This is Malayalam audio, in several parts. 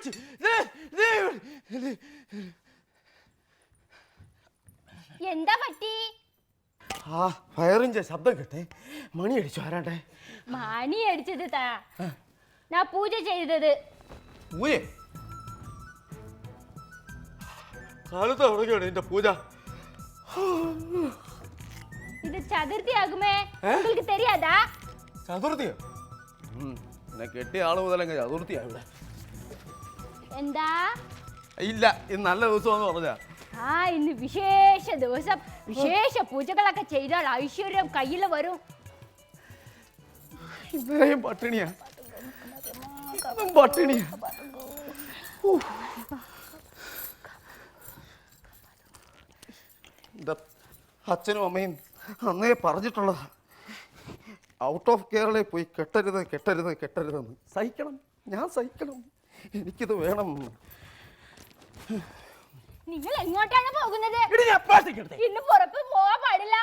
അടിച്ച് ദേ, ദേ, ദേ. എന്താ പറ്റി ആ ഫയറിന്റെ ശബ്ദം കേട്ടെ മണി അടിച്ചു ആരാണ്ടേ മണി അടിച്ചത് താ ഞാൻ പൂജ ചെയ്തത് പൂജ കാലത്ത് തുടങ്ങിയാണ് എന്റെ പൂജ ഇത് ചതുർത്ഥി ആകുമേ ഏ? உங்களுக்கு தெரியாதா ചതുർത്ഥിയോ ഉം, എന്നെ കെട്ടിയ ആള് മുതലങ്ങ് ചതുർത്ഥിയാ ഇവിടെ എന്താ? ഇല്ല ഇത് നല്ല ദിവസമെന്ന് പറഞ്ഞാ ആ ഇന്ന് വിശേഷ ദിവസം. വിശേഷ പൂജകളൊക്കെ ചെയ്താൽ ഐശ്വര്യം കയ്യിൽ വരും. പട്ടിണിയാ. ഇന്നും പട്ടിണിയാ. അച്ഛനും അമ്മയും അന്നേ പറഞ്ഞിട്ടുള്ളതാ. ഔട്ട് ഓഫ് കേരളയിൽ പോയി കെട്ടരുത് കെട്ടരുത് കെട്ടരുതെന്ന്. സഹിക്കണം. ഞാൻ സഹിക്കണം. എനിക്കിത് വേണം. നിങ്ങൾ എങ്ങോട്ടാണ് പോകുന്നത്? എടി ഞാൻ പ്ലാസ്റ്റിക് എടുത്തേ ഇന്ന് പുറത്ത് പോകാൻ പാടില്ല.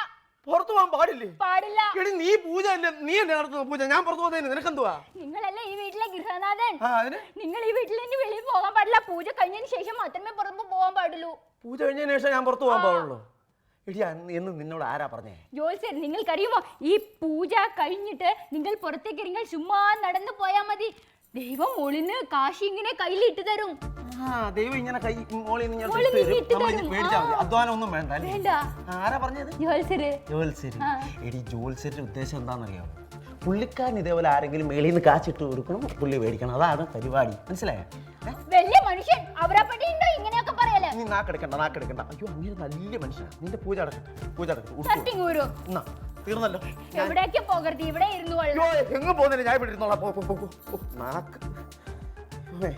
പുറത്തു പോകാൻ പാടില്ലേ? പാടില്ല. എടി നീ പൂജ അല്ലേ? നീ എന്നെ നടത്തുന്ന പൂജ? ഞാൻ പുറത്തു പോകുന്നതിന് നിനക്കെന്തുവാ നിങ്ങളല്ലേ ഈ വീട്ടിലെ ഗൃഹനാഥൻ? ആ അതിന്? നിങ്ങൾ ഈ വീട്ടിൽ നിന്ന് വെളിയിൽ പോകാൻ പാടില്ല. പൂജ കഴിഞ്ഞതിന് ശേഷം മാത്രമേ പുറത്ത് പോകാൻ പാടുള്ളൂ. പൂജ കഴിഞ്ഞതിന് ശേഷം ഞാൻ പുറത്തു പോകാൻ പാടുള്ളൂ. എടി അന്ന് എന്ന് നിന്നോട് ആരാ പറഞ്ഞേ? ജോത്സ്യൻ നിങ്ങൾക്കറിയുമോ? ഈ പൂജ കഴിഞ്ഞിട്ട് നിങ്ങൾ പുറത്തേക്ക് ചുമ്മാ നടന്നു പോയാൽ മതി. ദൈവം ഒളിന് കാശി ഇങ്ങനെ കയ്യിലിട്ട് തരും. ആ ദൈവം ഇങ്ങനെ കൈ മോളിൽ നിന്ന് ഇങ്ങനെ മോളിൽ ഇട്ട് തരും. നമ്മൾ തരും. മേടിച്ചാൽ മതി. അധ്വാനം ഒന്നും വേണ്ട അല്ലേ? വേണ്ട. ആരാ പറഞ്ഞത്? ജോത്സ്യര്. ജോത്സരി ആ. എടി ജോത്സരിന്റെ ഉദ്ദേശം എന്താണെന്നറിയോ? പുള്ളിക്കാരൻ ഇതേപോലെ ആരെങ്കിലും മേളിൽ നിന്ന് കാച്ചിട്ട് കൊടുക്കണം പുള്ളി മേടിക്കണം. അതാണ് പരിപാടി. മനസ്സിലായോ? വലിയ മനുഷ്യൻ അവരെ പറ്റി ഉണ്ടോ ഇങ്ങനെയൊക്കെ പറയല്ലേ നീ നാക്കെടുക്കണ്ട നാക്കെടുക്കണ്ട. അയ്യോ അങ്ങനെ നല്ല മനുഷ്യനാ. നിന്റെ പൂജ അടക്കട്ടെ പൂജ അടക്കട്ടെ ഉടുപ്പ് എന്നാ? തീർന്നല്ലോ. ഞാൻ- എവിടേക്ക് പോകരുത്? ഇവിടെ ഇരുന്നു കൊള്ളാം അയ്യോ എങ്ങും പോകുന്നില്ല. ഞാൻ ഇവിടെ ഇരുന്നോളാം. പോ പോ പോ പോ. ഓ, നാക്ക്. അമ്മേ.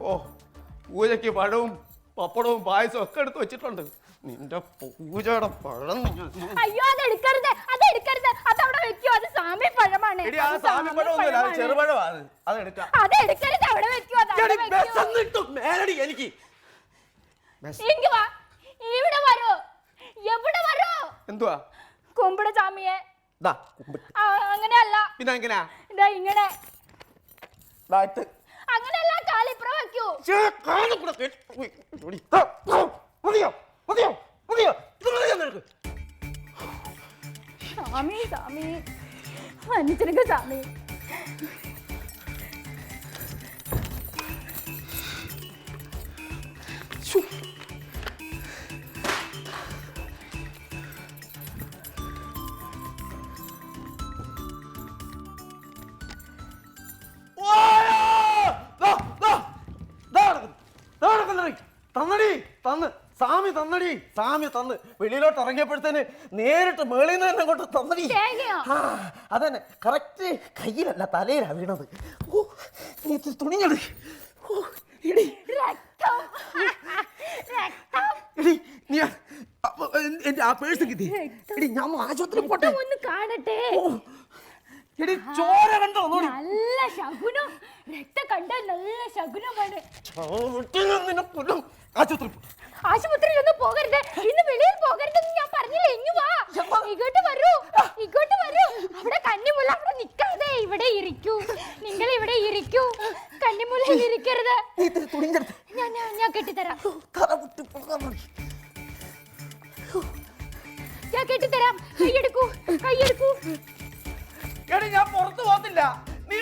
ഓ പൂജയ്ക്ക് പഴവും പപ്പടവും പായസവും ഒക്കെ എടുത്ത് വെച്ചിട്ടുണ്ട്. നിന്റെ പൂജയുടെ പഴം ഞാൻ- അയ്യോ അത് എടുക്കരുത്. അത് എടുക്കരുത്. അത് അവിടെ വെക്കോ. അത് സാമി പഴമാണ്. എടി ആ അത് സാമി പഴമൊന്നുമില്ല അത് പഴമാണ്. എടുക്കാം. അത് എടുക്കരുത്. അവിടെ വെക്കോ. അത് അവിടെ എടി, വെക്കോ. വിശന്നിട്ട്. മേലടി എനിക്ക്. ഇങ്ങ് വാ. ഇവിടെ വരൂ. എവിടെ വരൂ? എന്തുവാ? കുമ്പിട സ്വാമിയെ ദാ കുമ്പിട്ട്. ആ, അങ്ങനെയല്ല. പിന്നെ എങ്ങനെയാ ഇതാ ഇങ്ങനെ. ദാ ഇത്. അങ്ങനെയല്ല കാലിപ്ര വെക്കൂ. ശ്ശേ, കാൽ കൂടെ കേട്ട് പോയി. ഓടി. ദാ, ദാ, മതിയോ? മതിയോ? മതിയോ? ഇത് മതിയോ നിനക്ക്? സ്വാമി സ്വാമി മനുഷ്യനക്ക് സ്വാമി സാമി തന്നടി സാമി തന്ന്. വെളിയിലോട്ട് ഇറങ്ങിയപ്പോഴത്തേന് നേരിട്ട് മേളിൽ നിന്ന് തന്നെ കൊണ്ട് തന്നടി. തേങ്ങയോ? ആ അതന്നെ. കറക്റ്റ് കയ്യിലല്ല തലയിലാ വീണത്. ഓ നീ ഇത്തിരി തുണിഞ്ഞെടു. ഓ ഇടി രക്തം. രക്തം. എടി നീ ആ- അപ്പൊ എൻ- എന്റെ ആ പേഴ്സ് കിട്ടി എടി ഞാൻ ഒന്ന് പോട്ടെ. ഒന്ന് കാണട്ടെ. ഓ, എടി ചോര കണ്ടോ? നോടി നല്ല ശകുനം. രക്തം കണ്ടാൽ നല്ല ശകുനമാണ്. നിന്നെ ആശുപത്രി പോ. ആശുപത്രിയിലൊന്നും പോകരുത്. ഇന്ന് വെളിയിൽ പോകരുതെന്ന് ഞാൻ പറഞ്ഞില്ല? ഇങ്ങ് വാ. ഇങ്ങോട്ട് വരൂ. ഇങ്ങോട്ട് വരൂ. അവിടെ കന്നിമുല്ല അവിടെ നിൽക്കാതെ ഇവിടെ ഇരിക്കൂ. നിങ്ങൾ ഇവിടെ ഇരിക്കൂ. കന്നിമുല്ല ഇരിക്കരുത്. ഞാൻ ഞാൻ ഞാൻ കെട്ടിത്തരാം. ഞാൻ കെട്ടിത്തരാം. കൈയെടുക്കൂ. കൈയെടുക്കൂ. ഞാൻ പുറത്തു പോകത്തില്ല. നീ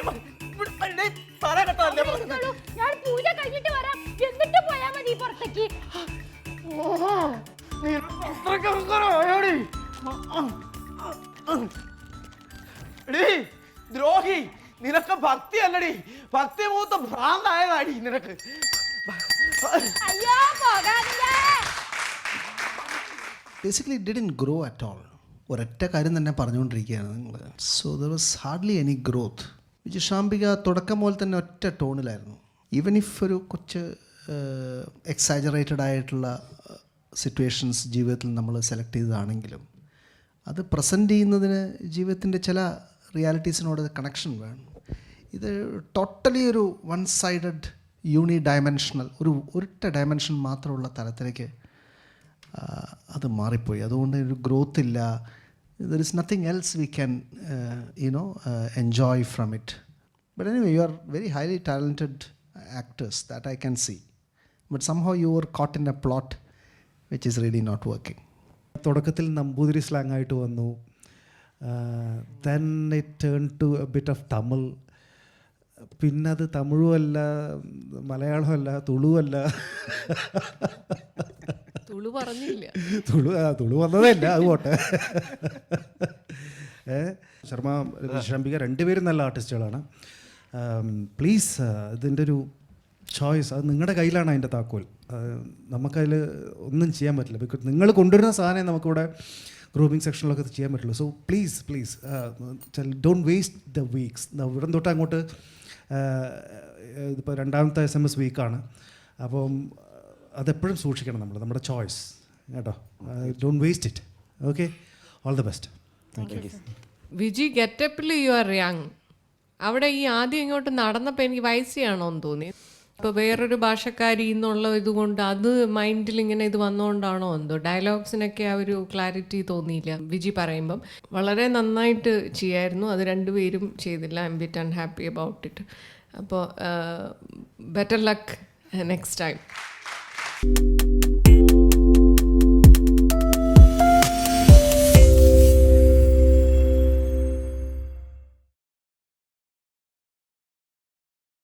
തല കെട്ടല്ലേ. ഞാൻ പൂജ ദ്രോഹി നിനക്ക് ഭക്തി അല്ലടി. ഭക്തി മൂത്ത ഭ്രാന്തായതാടി നിനക്ക്. അയ്യോ പോകാതില്ല basically didn't grow at all ഒരൊറ്റ കാര്യം തന്നെ പറഞ്ഞുകൊണ്ടിരിക്കുകയാണ് നിങ്ങൾ so there was hardly any growth വിജയശാംബിക തുടക്കം പോലെ തന്നെ ഒറ്റ ടോണിലായിരുന്നു. ഈവൻ ഇഫ് ഒരു കൊച്ച് എക്സാജറേറ്റഡ് ആയിട്ടുള്ള സിറ്റുവേഷൻസ് ജീവിതത്തിൽ നമ്മൾ സെലക്ട് ചെയ്തതാണെങ്കിലും അത് പ്രസന്റ് ചെയ്യുന്നതിന് ജീവിതത്തിന്റെ ചില റിയാലിറ്റീസിനോട് കണക്ഷൻ വേണം. ഇത് ടോട്ടലി ഒരു വൺ സൈഡഡ് യൂണി ഡയമെൻഷണൽ ഒരു ഒരിട്ട ഡയമെൻഷൻ മാത്രമുള്ള തലത്തിലേക്ക് അത് മാറിപ്പോയി. അതുകൊണ്ട് ഒരു ഗ്രോത്ത് ഇല്ല. There is nothing else we can you know enjoy from it but anyway you are very highly talented actors that I can see but somehow you are caught in a plot which is really not working തുടക്കത്തിൽ നമ്പൂതിരി സ്ലാങ് ആയിട്ട് വന്നു. Then it turn to bit of Tamil പിന്നെ അത് തമിഴുമല്ല മലയാളമല്ല തുളുവല്ല തുളു പറഞ്ഞില്ല. തുളു തുളു വന്നതല്ല അത് പോട്ടെ. ഏ? ശർമ്മ ശംബിക രണ്ടുപേരും നല്ല ആർട്ടിസ്റ്റുകളാണ്. പ്ലീസ് ഇതിന്റെ ഒരു ചോയ്സ് അത് നിങ്ങളുടെ കയ്യിലാണ് അതിന്റെ താക്കോൽ. നമുക്കതിൽ ഒന്നും ചെയ്യാൻ പറ്റില്ല. ബിക്കോസ് നിങ്ങൾ കൊണ്ടുവരുന്ന സാധനം നമുക്കിവിടെ ഗ്രൂമിങ് സെക്ഷനിലൊക്കെ ചെയ്യാൻ പറ്റുള്ളൂ. So please please don't waste the weeks ഇവിടം തൊട്ട് അങ്ങോട്ട് ഇതിപ്പോൾ രണ്ടാമത്തെ എസ് എം എസ് വീക്കാണ് അപ്പം അതെപ്പോഴും സൂക്ഷിക്കണം നമ്മൾ നമ്മുടെ ചോയ്സ് കേട്ടോ? Don't waste it okay all the best thank you Viji ഗെറ്റപ്പിൽ you are young അവിടെ ഈ ആദ്യം ഇങ്ങോട്ട് നടന്നപ്പോൾ എനിക്ക് വയസ്സിയാണോ എന്ന് തോന്നി. ഇപ്പോൾ വേറൊരു ഭാഷക്കാരി എന്നുള്ള ഇതുകൊണ്ട് അത് മൈൻഡിൽ ഇങ്ങനെ ഇത് വന്നുകൊണ്ടാണോ എന്തോ? ഡയലോഗ്സിനൊക്കെ ആ ഒരു ക്ലാരിറ്റി തോന്നിയില്ല. വിജി പറയുമ്പം വളരെ നന്നായിട്ട് ചെയ്യായിരുന്നു. അത് രണ്ടുപേരും ചെയ്തില്ല. I am bit unhappy about it അപ്പോൾ ബെറ്റർ ലക്ക് നെക്സ്റ്റ് ടൈം